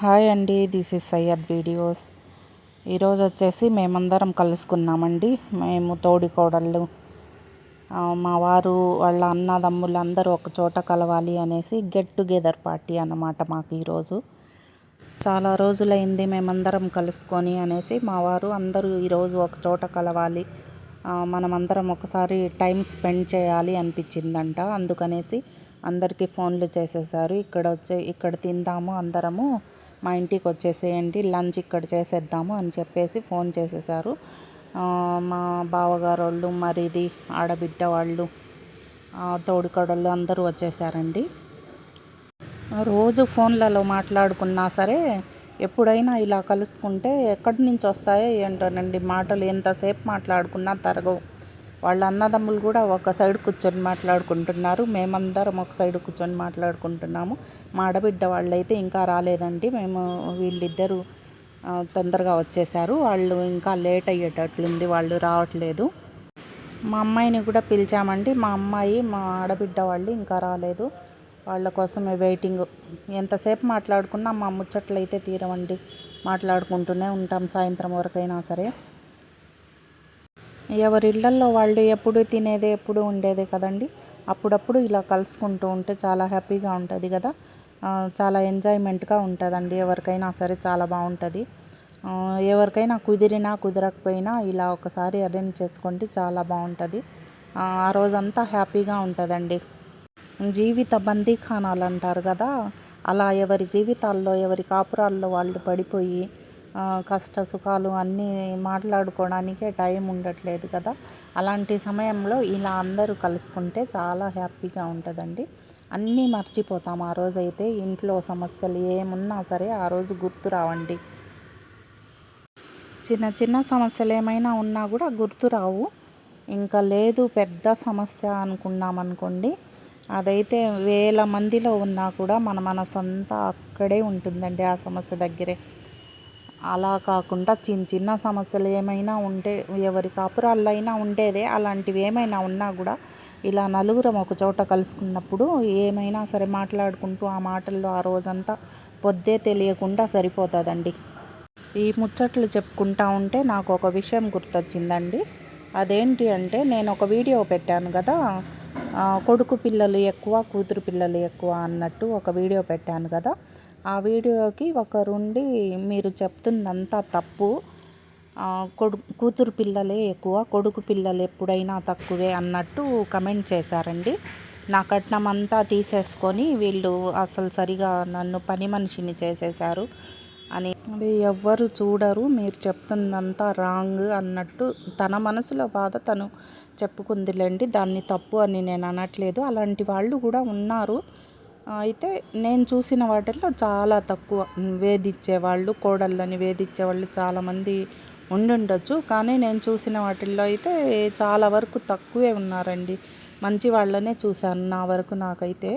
Hi అండి this is Syed videos. ఈరోజు వచ్చేసి మేమందరం కలుసుకున్నామండి. మేము తోడి కోడళ్ళు. మా వారు వాళ్ళ అన్నదమ్ములు అందరూ ఒక చోట కలవాలి అనేసి గెట్ టుగెదర్ పార్టీ అన్నమాట మాకు ఈరోజు చాలా రోజులైంది మేమందరం కలుసుకొని అనేసి మా వారు అందరూ ఈరోజు ఒక చోట కలవాలి. మనమందరం ఒకసారి టైం స్పెండ్ చేయాలి అనిపించిందంట. అందుకనేసి అందరికీ ఫోన్లు చేసేసారు. ఇక్కడ వచ్చే ఇక్కడ తిందాము అందరము. మా ఇంటికి వచ్చేసేయండి లంచ్ ఇక్కడ చేసేద్దాము అని చెప్పేసి ఫోన్ చేసేసారు. మా బావగారు వాళ్ళు మరిది ఆడబిడ్డ వాళ్ళు తోడుకోడళ్ళు అందరూ వచ్చేసారండి. రోజు ఫోన్లలో మాట్లాడుకున్నా సరే ఎప్పుడైనా ఇలా కలుసుకుంటే ఎక్కడి నుంచి వస్తాయో ఏంటోనండి మాటలు ఎంతసేపు మాట్లాడుకున్నా తరగవు. వాళ్ళ అన్నదమ్ములు కూడా ఒక సైడ్ కూర్చొని మాట్లాడుకుంటున్నారు. మేమందరం ఒక సైడ్ కూర్చొని మాట్లాడుకుంటున్నాము. మా ఆడబిడ్డ వాళ్ళైతే ఇంకా రాలేదండి. మేము వీళ్ళిద్దరూ తొందరగా వచ్చేసారు వాళ్ళు ఇంకా లేట్ అయ్యేటట్లుంది. వాళ్ళు రావట్లేదు. మా అమ్మాయిని కూడా పిలిచామండి. మా అమ్మాయి మా ఆడబిడ్డ వాళ్ళు ఇంకా రాలేదు. వాళ్ళ కోసమే వెయిటింగ్. ఎంతసేపు మాట్లాడుకున్నా మా ముచ్చట్లు అయితే తీరవండి. మాట్లాడుకుంటూనే ఉంటాం సాయంత్రం వరకైనా సరే. ఎవరి ఇళ్ళల్లో వాళ్ళు ఎప్పుడు తినేదే ఎప్పుడు ఉండేదే కదండి. అప్పుడప్పుడు ఇలా కలుసుకుంటూ ఉంటే చాలా హ్యాపీగా ఉంటుంది కదా. చాలా ఎంజాయ్మెంట్గా ఉంటుందండి. ఎవరికైనా సరే చాలా బాగుంటుంది. ఎవరికైనా కుదిరినా కుదరకపోయినా ఇలా ఒకసారి అరేంజ్ చేసుకోండి చాలా బాగుంటుంది. ఆ రోజంతా హ్యాపీగా ఉంటుందండి. జీవిత బందీఖానాలు అంటారు కదా. అలా ఎవరి జీవితాల్లో ఎవరి కాపురాల్లో వాళ్ళు పడిపోయి కష్ట సుఖాలు అన్నీ మాట్లాడుకోవడానికే టైం ఉండట్లేదు కదా. అలాంటి సమయంలో ఇలా అందరూ కలుసుకుంటే చాలా హ్యాపీగా ఉంటుందండి. అన్నీ మర్చిపోతాం ఆ రోజైతే ఇంట్లో సమస్యలు ఏమున్నా సరే ఆ రోజు గుర్తు రావండి. చిన్న చిన్న సమస్యలు ఏమైనా ఉన్నా కూడా గుర్తు రావు. ఇంకా లేదు పెద్ద సమస్య అనుకున్నామనుకోండి అదైతే వేల మందిలో ఉన్నా కూడా మన మనసంతా అక్కడే ఉంటుందండి ఆ సమస్య దగ్గరే. అలా కాకుండా చిన్న చిన్న సమస్యలు ఏమైనా ఉంటే ఎవరి కాపురాల్లో అయినా ఉండేదే. అలాంటివి ఏమైనా ఉన్నా కూడా ఇలా నలుగురం ఒక చోట కలుసుకున్నప్పుడు ఏమైనా సరే మాట్లాడుకుంటూ ఆ మాటల్లో ఆ రోజంతా పొద్దే తెలియకుండా సరిపోతుందండి. ఈ ముచ్చట్లు చెప్పుకుంటా ఉంటే నాకు ఒక విషయం గుర్తొచ్చిందండి. అదేంటి అంటే నేను ఒక వీడియో పెట్టాను కదా కొడుకు పిల్లలు ఎక్కువ కూతురు పిల్లలు ఎక్కువ అన్నట్టు ఒక వీడియో పెట్టాను కదా. ఆ వీడియోకి ఒకరుండి మీరు చెప్తుందంతా తప్పు. కొడు కూతురు పిల్లలే ఎక్కువ కొడుకు పిల్లలు ఎప్పుడైనా తక్కువే అన్నట్టు కమెంట్ చేశారండి. నా కట్నం అంతా తీసేసుకొని వీళ్ళు అసలు సరిగా నన్ను పని మనిషిని చేసేశారు అని. అది ఎవ్వరు చూడరు మీరు చెప్తుందంతా రాంగ్ అన్నట్టు తన మనసులో బాధ తను చెప్పుకుందిలేండి. దాన్ని తప్పు అని నేను అనట్లేదు. అలాంటి వాళ్ళు కూడా ఉన్నారు. అయితే నేను చూసిన వాటిల్లో చాలా తక్కువ. వేధించే వాళ్ళు కోడళ్ళని వేధించే వాళ్ళు చాలామంది ఉండుండొచ్చు. కానీ నేను చూసిన వాటిల్లో అయితే చాలా వరకు తక్కువే ఉన్నారండి. మంచి వాళ్ళనే చూశాను నా వరకు నాకైతే.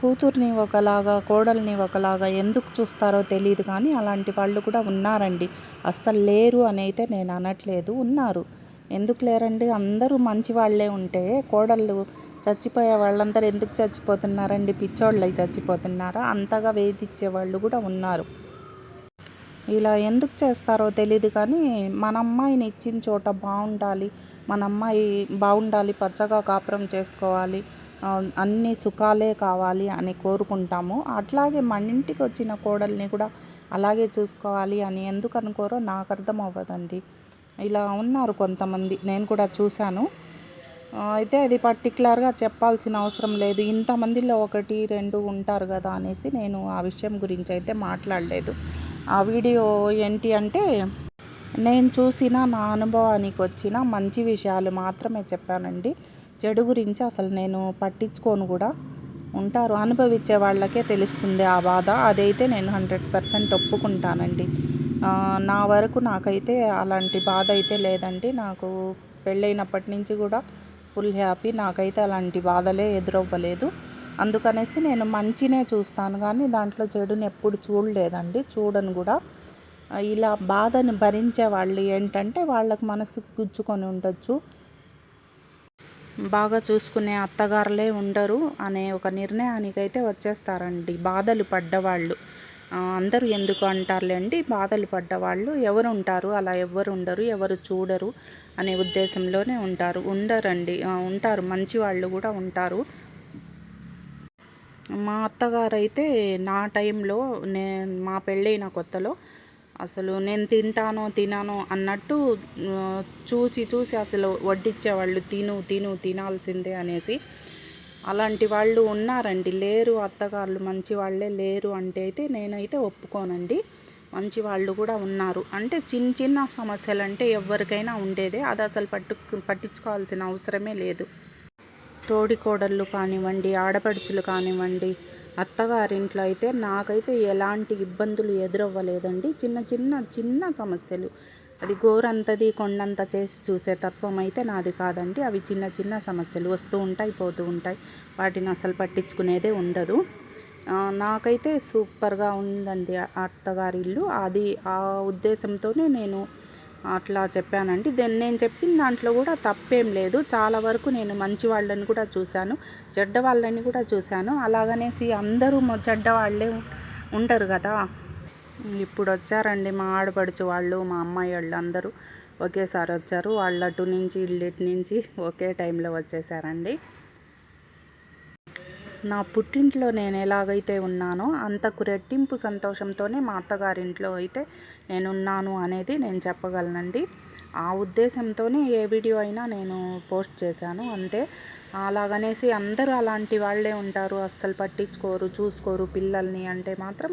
కూతుర్ని ఒకలాగా కోడల్ని ఒకలాగా ఎందుకు చూస్తారో తెలియదు కానీ అలాంటి వాళ్ళు కూడా ఉన్నారండి. అస్సలు లేరు అని అయితే నేను అనట్లేదు. ఉన్నారు. ఎందుకు లేరండి? అందరూ మంచి వాళ్ళే ఉంటే కోడళ్ళు చచ్చిపోయే వాళ్ళందరూ ఎందుకు చచ్చిపోతున్నారండి? పిచ్చోళ్ళై చచ్చిపోతున్నారా? అంతగా వేధించే వాళ్ళు కూడా ఉన్నారు. ఇలా ఎందుకు చేస్తారో తెలియదు కానీ మన అమ్మాయిని ఇచ్చిన చోట బాగుండాలి మన అమ్మాయి బాగుండాలి పచ్చగా కాపురం చేసుకోవాలి అన్ని సుఖాలే కావాలి అని కోరుకుంటాము. అట్లాగే మన ఇంటికి వచ్చిన కోడల్ని కూడా అలాగే చూసుకోవాలి అని ఎందుకు అనుకోరో నాకు అర్థం అవ్వదండి. ఇలా ఉన్నారు కొంతమంది. నేను కూడా చూశాను. అయితే అది పర్టికులర్గా చెప్పాల్సిన అవసరం లేదు. ఇంతమందిలో ఒకటి రెండు ఉంటారు కదా అనేసి నేను ఆ విషయం గురించి అయితే మాట్లాడలేదు. ఆ వీడియో ఏంటి అంటే నేను చూసిన నా అనుభవానికి వచ్చిన మంచి విషయాలు మాత్రమే చెప్పానండి. చెడు గురించి అసలు నేను పట్టించుకోను కూడా. ఉంటారు. అనుభవించే వాళ్ళకే తెలుస్తుంది ఆ బాధ. అదైతే నేను హండ్రెడ్ పర్సెంట్ ఒప్పుకుంటానండి. నా వరకు నాకైతే అలాంటి బాధ అయితే లేదండి. నాకు పెళ్ళైనప్పటి నుంచి కూడా ఫుల్ హ్యాపీ. నాకైతే అలాంటి బాధలే ఎదురవ్వలేదు. అందుకనేసి నేను మంచినే చూస్తాను కానీ దాంట్లో చెడుని ఎప్పుడు చూడలేదండి. చూడను కూడా. ఇలా బాధను భరించే వాళ్ళు ఏంటంటే వాళ్ళకి మనసుకు గుచ్చుకొని ఉండొచ్చు. బాగా చూసుకునే అత్తగారులే ఉండరు అనే ఒక నిర్ణయానికైతే వచ్చేస్తారండి. బాధలు పడ్డవాళ్ళు. అందరూ ఎందుకు అంటారులేండి? బాధలు పడ్డ వాళ్ళు ఎవరు ఉంటారు? అలా ఎవరు ఉండరు? ఎవరు చూడరు? అనే ఉద్దేశంలోనే ఉంటారు. ఉండరండి. ఉంటారు. మంచి వాళ్ళు కూడా ఉంటారు. మా అత్తగారు అయితే నా టైంలో నేను మా పెళ్ళైన కొత్తలో అసలు నేను తింటానో తినానో అన్నట్టు చూసి చూసి అసలు వడ్డించేవాళ్ళు తిను తిను తినాల్సిందే అనేసి అలాంటి వాళ్ళు ఉన్నారండి. లేరు అత్తగారులు మంచి వాళ్ళే లేరు అంటే అయితే నేనైతే ఒప్పుకోనండి. మంచి వాళ్ళు కూడా ఉన్నారు. అంటే చిన్న చిన్న సమస్యలు అంటే ఎవరికైనా ఉండేదే. అది అసలు పట్టు పట్టించుకోవాల్సిన అవసరమే లేదు. తోడికోడళ్ళు కానివ్వండి ఆడపడుచులు కానివ్వండి అత్తగారింట్లో అయితే నాకైతే ఎలాంటి ఇబ్బందులు ఎదురవ్వలేదండి. చిన్న చిన్న చిన్న సమస్యలు. అది గోరంతది కొండంత చేసి చూసే తత్వం అయితే నాది కాదండి. అవి చిన్న చిన్న సమస్యలు వస్తూ ఉంటాయి పోతూ ఉంటాయి. వాటిని అసలు పట్టించుకునేదే ఉండదు. నాకైతే సూపర్గా ఉందండి అత్తగారి ఇల్లు. అది ఆ ఉద్దేశంతోనే నేను అట్లా చెప్పానండి. దెన్ నేను చెప్పిన దాంట్లో కూడా తప్పేం లేదు. చాలా వరకు నేను మంచి వాళ్ళని కూడా చూశాను. చెడ్డ వాళ్ళని కూడా చూశాను. అలాగనేసి అందరూ మొ- చెడ్డ వాళ్ళే ఉండరు కదా. ఇప్పుడు వచ్చారండి మా ఆడపడుచు వాళ్ళు మా అమ్మాయి వాళ్ళు అందరూ. ఒకేసారి వచ్చారు. వాళ్ళ అటు నుంచి ఇల్లు నుంచి ఒకే టైంలో వచ్చేసారండి. నా పుట్టింట్లో నేను ఎలాగైతే ఉన్నానో అంతకు రెట్టింపు సంతోషంతోనే మా అత్తగారింట్లో అయితే నేను ఉన్నాను అనేది నేను చెప్పగలనండి. ఆ ఉద్దేశంతోనే ఏ వీడియో అయినా నేను పోస్ట్ చేశాను అంతే. అలాగనేసి అందరూ అలాంటి వాళ్ళే ఉంటారు అస్సలు పట్టించుకోరు చూసుకోరు పిల్లల్ని అంటే మాత్రం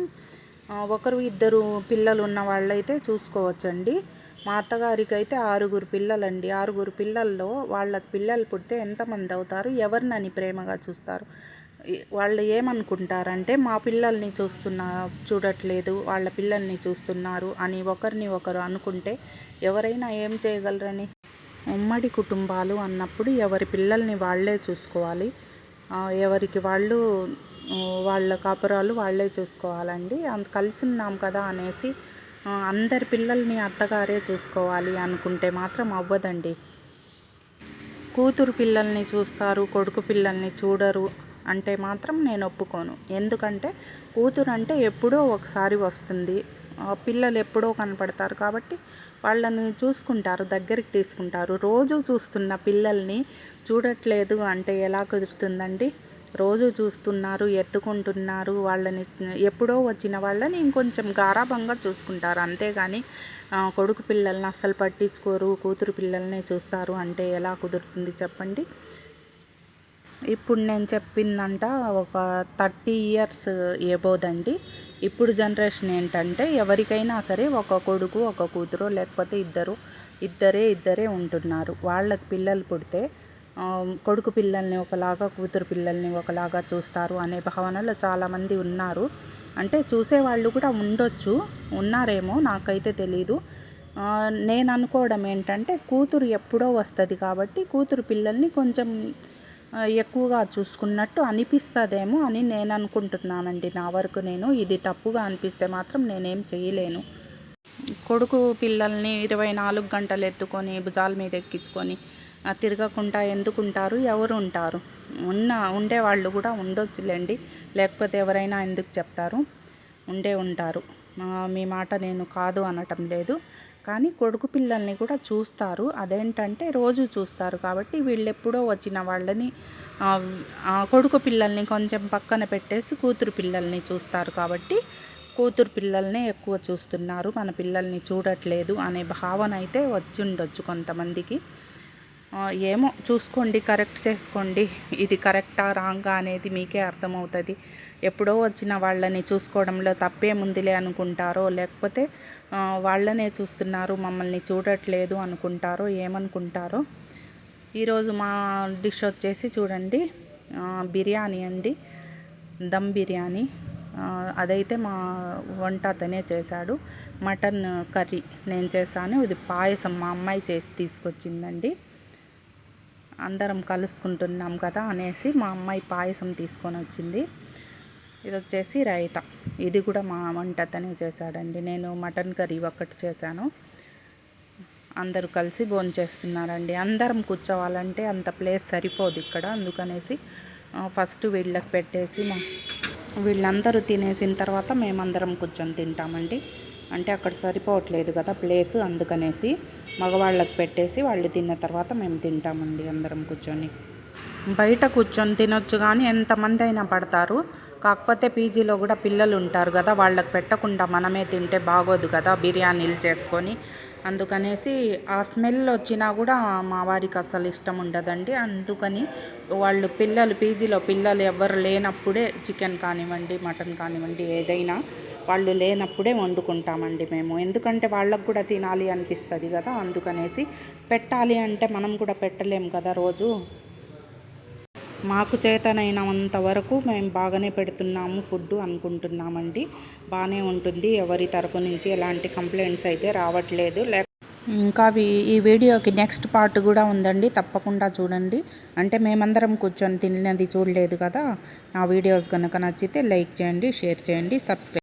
ఒకరు ఇద్దరు పిల్లలు ఉన్న వాళ్ళైతే చూసుకోవచ్చండి. మా అత్తగారికి అయితే ఆరుగురు పిల్లలండి. ఆరుగురు పిల్లల్లో వాళ్ళకి పిల్లలు పుడితే ఎంతమంది అవుతారు? ఎవరినని ప్రేమగా చూస్తారు? వాళ్ళు ఏమనుకుంటారంటే మా పిల్లల్ని చూస్తున్నా చూడట్లేదు వాళ్ళ పిల్లల్ని చూస్తున్నారు అని ఒకరిని ఒకరు అనుకుంటే ఎవరైనా ఏం చేయగలరని? ఉమ్మడి కుటుంబాలు అన్నప్పుడు ఎవరి పిల్లల్ని వాళ్ళే చూసుకోవాలి. ఎవరికి వాళ్ళు వాళ్ళ కాపురాలు వాళ్ళే చూసుకోవాలండి. అంత కలిసి ఉన్నాం కదా అనేసి అందరి పిల్లల్ని అత్తగారే చూసుకోవాలి అనుకుంటే మాత్రం అవ్వదండి. కూతురు పిల్లల్ని చూస్తారు కొడుకు పిల్లల్ని చూడరు. అంటే మాత్రం నేను ఒప్పుకోను. ఎందుకంటే కూతురు అంటే ఎప్పుడో ఒకసారి వస్తుంది. పిల్లలు ఎప్పుడో కనపడతారు కాబట్టి వాళ్ళని చూసుకుంటారు దగ్గరికి తీసుకుంటారు. రోజు చూస్తున్న పిల్లల్ని చూడట్లేదు అంటే ఎలా కుదురుతుందండి? రోజు చూస్తున్నారు ఎత్తుకుంటున్నారు వాళ్ళని ఎప్పుడో వచ్చిన వాళ్ళని ఇంకొంచెం గారాభంగా చూసుకుంటారు. అంతేగాని కొడుకు పిల్లల్ని అస్సలు పట్టించుకోరు కూతురు పిల్లల్ని చూస్తారు అంటే ఎలా కుదురుతుంది చెప్పండి? ఇప్పుడు నేను చెప్పిందంట ఒక థర్టీ ఇయర్స్ ఏబోదండి. ఇప్పుడు జనరేషన్ ఏంటంటే ఎవరికైనా సరే ఒక కొడుకు ఒక కూతురు లేకపోతే ఇద్దరు ఇద్దరే ఇద్దరే ఉంటున్నారు. వాళ్ళకి పిల్లలు పుడితే కొడుకు పిల్లల్ని ఒకలాగా కూతురు పిల్లల్ని ఒకలాగా చూస్తారు అనే భావనలో చాలామంది ఉన్నారు. అంటే చూసేవాళ్ళు కూడా ఉండొచ్చు ఉన్నారేమో నాకైతే తెలీదు. నేను అనుకోవడం ఏంటంటే కూతురు ఎప్పుడో వస్తుంది కాబట్టి కూతురు పిల్లల్ని కొంచెం ఎక్కువగా చూసుకున్నట్టు అనిపిస్తుందేమో అని నేను అనుకుంటున్నానండి. నా వరకు నేను ఇది తప్పుగా అనిపిస్తే మాత్రం నేనేం చేయలేను. కొడుకు పిల్లల్ని ఇరవై నాలుగు గంటలు ఎత్తుకొని భుజాల మీద ఎక్కించుకొని తిరగకుండా ఎందుకుంటారు ఎవరు ఉంటారు? ఉన్న ఉండేవాళ్ళు కూడా ఉండొచ్చులేండి. లేకపోతే ఎవరైనా ఎందుకు చెప్తారు? ఉండే ఉంటారు. మీ మాట నేను కాదు అనటం లేదు. కానీ కొడుకు పిల్లల్ని కూడా చూస్తారు. అదేంటంటే రోజు చూస్తారు. కాబట్టి వీళ్ళెప్పుడో వచ్చిన వాళ్ళని కొడుకు పిల్లల్ని కొంచెం పక్కన పెట్టేసి కూతురు పిల్లల్ని చూస్తారు. కాబట్టి కూతురు పిల్లల్నే ఎక్కువ చూస్తున్నారు. మన పిల్లల్ని చూడట్లేదు అనే భావన అయితే వచ్చి ఉండొచ్చు కొంతమందికి. ఏమో చూసుకోండి కరెక్ట్ చేసుకోండి. ఇది కరెక్టా రాంగా అనేది మీకే అర్థమవుతుంది. ఎప్పుడో వచ్చిన వాళ్ళని చూసుకోవడంలో తప్పేముందిలే అనుకుంటారో లేకపోతే వాళ్ళనే చూస్తున్నారు మమ్మల్ని చూడట్లేదు అనుకుంటారో ఏమనుకుంటారో. ఈరోజు మా డిష్ వచ్చేసి చూడండి బిర్యానీ అండి దమ్ బిర్యానీ. అదైతే మా వంట అతనే చేశాడు. మటన్ కర్రీ నేను చేశాను. ఇది పాయసం మా అమ్మాయి చేసి తీసుకొచ్చిందండి. అందరం కలుసుకుంటున్నాం కదా అనేసి మా అమ్మాయి పాయసం తీసుకొని వచ్చింది. ఇది వచ్చేసి రైతా. ఇది కూడా మా వంట అతనే చేశాడండి. నేను మటన్ కర్రీ ఒక్కటి చేశాను. అందరూ కలిసి భోజనం చేస్తున్నారండి అందరం కూర్చోవాలంటే అంత ప్లేస్ సరిపోదు ఇక్కడ. అందుకనేసి ఫస్ట్ వీళ్ళకి పెట్టేసి మా వీళ్ళందరూ తినేసిన తర్వాత మేమందరం కూర్చొని తింటామండి. అంటే అక్కడ సరిపోవట్లేదు కదా ప్లేస్. అందుకనేసి మగవాళ్ళకి పెట్టేసి వాళ్ళు తిన్న తర్వాత మేము తింటామండి అందరం కూర్చొని. బయట కూర్చొని తినొచ్చు కానీ ఎంతమంది అయినా పడతారు. కాకపోతే పీజీలో కూడా పిల్లలు ఉంటారు కదా వాళ్ళకి పెట్టకుండా మనమే తింటే బాగోదు కదా బిర్యానీలు చేసుకొని. అందుకనేసి ఆ స్మెల్ వచ్చినా కూడా మా వారికి అసలు ఇష్టం ఉండదండి. అందుకని వాళ్ళు పిల్లలు పీజీలో పిల్లలు ఎవరు లేనప్పుడే చికెన్ కానివ్వండి మటన్ కానివ్వండి ఏదైనా వాళ్ళు లేనప్పుడే వండుకుంటామండి మేము. ఎందుకంటే వాళ్ళకు కూడా తినాలి అనిపిస్తుంది కదా అందుకనేసి పెట్టాలి అంటే మనం కూడా పెట్టలేము కదా రోజు. మాకు చేతనైనంత వరకు మేము బాగానే పెడుతున్నాము ఫుడ్ అనుకుంటున్నామండి. బాగానే ఉంటుంది. ఎవరి తరపు నుంచి ఎలాంటి కంప్లైంట్స్ అయితే రావట్లేదు. లే ఇంకా ఈ వీడియోకి నెక్స్ట్ పార్ట్ కూడా ఉందండి. తప్పకుండా చూడండి. అంటే మేమందరం కూర్చొని తిన్నది చూడలేదు కదా. నా వీడియోస్ కనుక నచ్చితే లైక్ చేయండి షేర్ చేయండి సబ్స్క్రైబ్